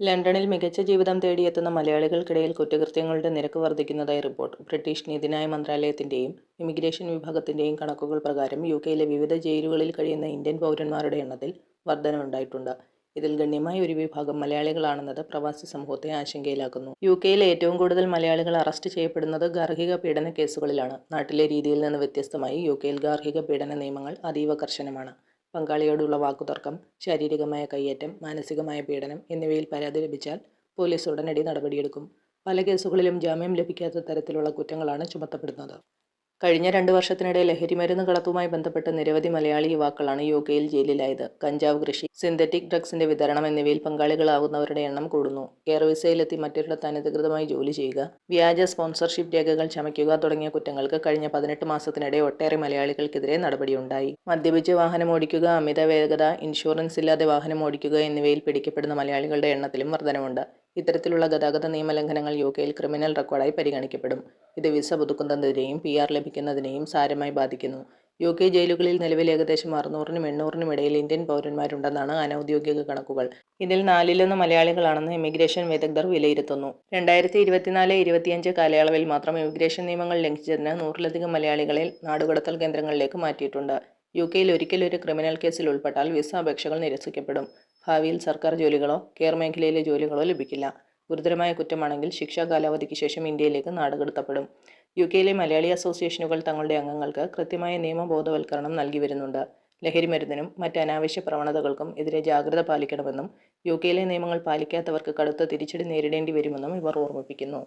ലണ്ടനിൽ മികച്ച ജീവിതം തേടിയെത്തുന്ന മലയാളികൾക്കിടയിൽ കുറ്റകൃത്യങ്ങളുടെ നിരക്ക് വർദ്ധിക്കുന്നതായി റിപ്പോർട്ട്. ബ്രിട്ടീഷ് നീതിന്യായ മന്ത്രാലയത്തിന്റെയും ഇമിഗ്രേഷൻ വിഭാഗത്തിന്റെയും കണക്കുകൾ പ്രകാരം യു കെയിലെ വിവിധ ജയിലുകളിൽ കഴിയുന്ന ഇന്ത്യൻ പൗരന്മാരുടെ എണ്ണത്തിൽ വർധനവുണ്ടായിട്ടുണ്ട്. ഇതിൽ ഗണ്യമായ ഒരു വിഭാഗം മലയാളികളാണെന്നത് പ്രവാസി സമൂഹത്തെ ആശങ്കയിലാക്കുന്നു. യു കെയിൽ ഏറ്റവും കൂടുതൽ മലയാളികൾ അറസ്റ്റ് ചെയ്യപ്പെടുന്നത് ഗാർഹിക പീഡന കേസുകളിലാണ്. നാട്ടിലെ രീതിയിൽ നിന്ന് വ്യത്യസ്തമായി യു കെയിൽ ഗാർഹിക പീഡന നിയമങ്ങൾ അതീവ കർശനമാണ്. പങ്കാളിയോടുള്ള വാക്കുതർക്കം ശാരീരികമായ കയ്യേറ്റം മാനസികമായ പീഡനം എന്നിവയിൽ പരാതി ലഭിച്ചാൽ പോലീസ് ഉടനടി നടപടിയെടുക്കും. പല കേസുകളിലും ജാമ്യം ലഭിക്കാത്ത തരത്തിലുള്ള കുറ്റങ്ങളാണ് ചുമത്തപ്പെടുന്നത്. കഴിഞ്ഞ രണ്ട് വർഷത്തിനിടെ ലഹരിമരുന്ന് കടത്തുമായി ബന്ധപ്പെട്ട് നിരവധി മലയാളി യുവാക്കളാണ് യു കെയിൽ ജയിലിലായത്. കഞ്ചാവ് കൃഷി സിന്തറ്റിക് ഡ്രഗ്സിന്റെ വിതരണം എന്നിവയിൽ പങ്കാളികളാവുന്നവരുടെ എണ്ണം കൂടുന്നു. എയർ വിസയിലെത്തി മറ്റൊരിടത്ത് അനധികൃതമായി ജോലി ചെയ്യുക വ്യാജ സ്പോൺസർഷിപ്പ് രേഖകൾ ചമയ്ക്കുക തുടങ്ങിയ കുറ്റങ്ങൾക്ക് കഴിഞ്ഞ പതിനെട്ട് മാസത്തിനിടെ ഒട്ടേറെ മലയാളികൾക്കെതിരെ നടപടിയുണ്ടായി. മദ്യപിച്ച് വാഹനം ഓടിക്കുക അമിത വേഗത ഇൻഷുറൻസ് ഇല്ലാതെ വാഹനം ഓടിക്കുക എന്നിവയിൽ പിടിക്കപ്പെടുന്ന മലയാളികളുടെ എണ്ണത്തിലും വർധനവുണ്ട് ഇത്തരത്തിലുള്ള ഗതാഗത നിയമലംഘനങ്ങൾ യു കെയിൽ ക്രിമിനൽ റെക്കോർഡായി പരിഗണിക്കപ്പെടും. ഇത് വിസ പുതുക്കുന്നതിനെയും പി ആർ ലഭിക്കുന്നതിനെയും സാരമായി ബാധിക്കുന്നു. യു കെ ജയിലുകളിൽ നിലവിൽ ഏകദേശം അറുന്നൂറിനും എണ്ണൂറിനും ഇടയിൽ ഇന്ത്യൻ പൗരന്മാരുണ്ടെന്നാണ് അനൌദ്യോഗിക കണക്കുകൾ. ഇതിൽ നാലിലൊന്ന് മലയാളികളാണെന്ന് ഇമിഗ്രേഷൻ വിദഗ്ധർ വിലയിരുത്തുന്നു. രണ്ടായിരത്തി ഇരുപത്തിനാല് ഇരുപത്തിയഞ്ച് കാലയളവിൽ മാത്രം ഇമിഗ്രേഷൻ നിയമങ്ങൾ ലംഘിച്ചതിന് നൂറിലധികം മലയാളികളെ നാടുകടത്തൽ കേന്ദ്രങ്ങളിലേക്ക് മാറ്റിയിട്ടുണ്ട്. യു കെയിൽ ഒരിക്കലൊരു ക്രിമിനൽ കേസിൽ ഉൾപ്പെട്ടാൽ വിസ അപേക്ഷകൾ നിരസിക്കപ്പെടും. ഭാവിയിൽ സർക്കാർ ജോലികളോ കെയർ മേഖലയിലെ ജോലികളോ ലഭിക്കില്ല. ഗുരുതരമായ കുറ്റമാണെങ്കിൽ ശിക്ഷാ കാലാവധിക്ക് ശേഷം ഇന്ത്യയിലേക്ക് നാടുകടത്തപ്പെടും. യു കെയിലെ മലയാളി അസോസിയേഷനുകൾ തങ്ങളുടെ അംഗങ്ങൾക്ക് കൃത്യമായ നിയമബോധവൽക്കരണം നൽകി വരുന്നുണ്ട്. ലഹരിമരുന്നിനും മറ്റ് അനാവശ്യ പ്രവണതകൾക്കും എതിരെ ജാഗ്രത പാലിക്കണമെന്നും യു കെയിലെ നിയമങ്ങൾ പാലിക്കാത്തവർക്ക് കടുത്ത തിരിച്ചടി നേരിടേണ്ടി വരുമെന്നും ഇവർ ഓർമ്മിപ്പിക്കുന്നു.